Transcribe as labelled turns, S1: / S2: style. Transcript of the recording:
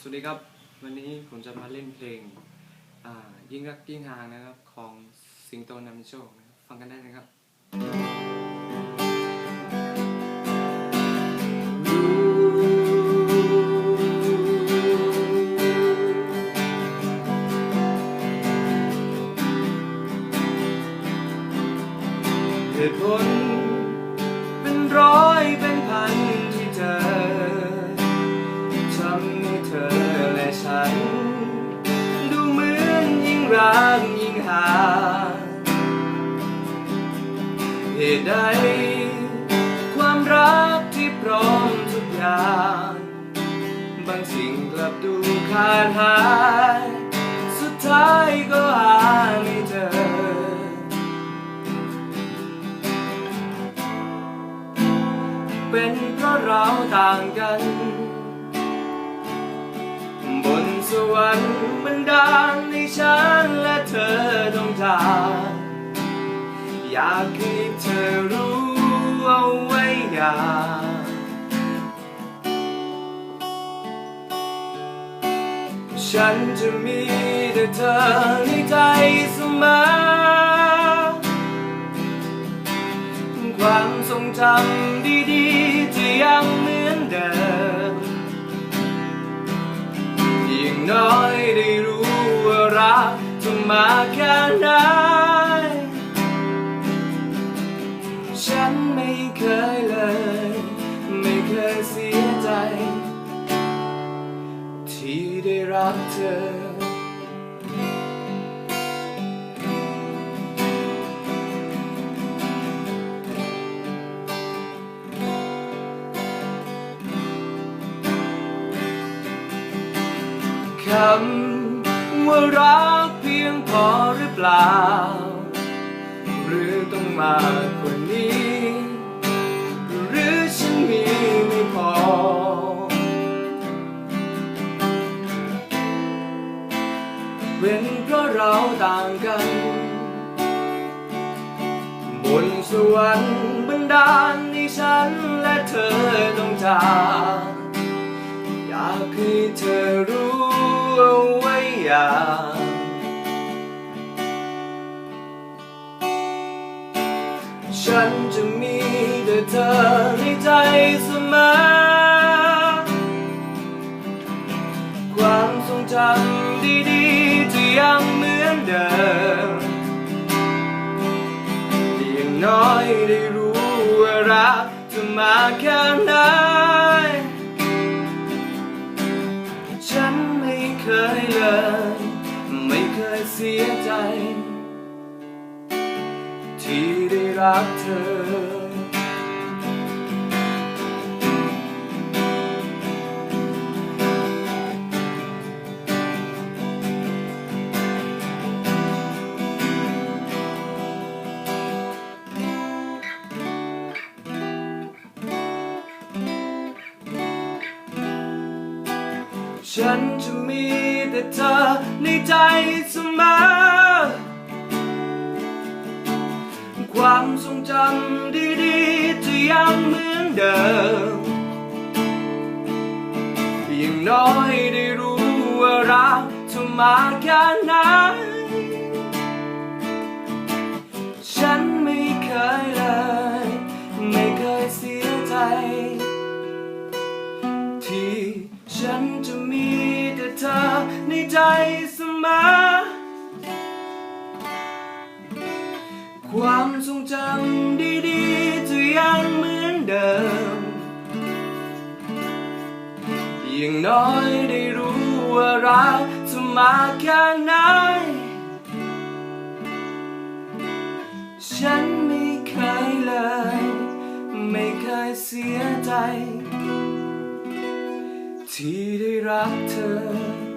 S1: สวัสดีครับ วันนี้ผมจะมาเล่นเพลงยิ่งรักยิ่งห่างนะครับของสิงโตนำโชคนะครับฟังกันได้นะครับเหตุผล ใด ความรักที่พร้อมทุกอย่าง บางสิ่งกลับดูขาดหาย สุดท้ายก็หาไม่เจอ เป็นเพราะเราต่างกัน บนสวรรค์บันดาลให้ฉัน อยากให้เธอรู้เอาไว้อย่าฉันจะมีแต่เธอในใจเสมอ ความทรงจำดีๆจะยังเหมือนเดิมอย่างน้อยได้รู้ว่ารักจะมาแค่ไหน ฉันไม่เคยเลย ไม่เคยเสียใจ ที่ได้รักเธอ คำว่ารักเพียงพอหรือเปล่า หรือต้องมาก ต่างกัน บนสวรรค์บันดาลให้ฉันและเธอต้องจากอยากให้เธอรู้เอาไว้อย่างฉันจะมีแต่เธอในใจเสมอความทรงจำ ได้รู้ว่ารักจะมาแค่ไหน ฉันไม่เคยเลย ไม่เคยเสียใจ ที่ได้รักเธอ ฉันจะมีแต่เธอในใจเสมอ ความทรงจำดีๆจะยังเหมือนเดิม อย่างน้อยได้รู้ว่ารักเธอมากแค่ไหน ที่ฉันจะมีแต่เธอในใจเสมอ ความทรงจำดีๆจะยังเหมือนเดิม อย่างน้อยได้รู้ว่ารักจะมาแค่ไหน ฉันไม่เคยเลย ไม่เคยเสียใจ ที่ได้รักเธอ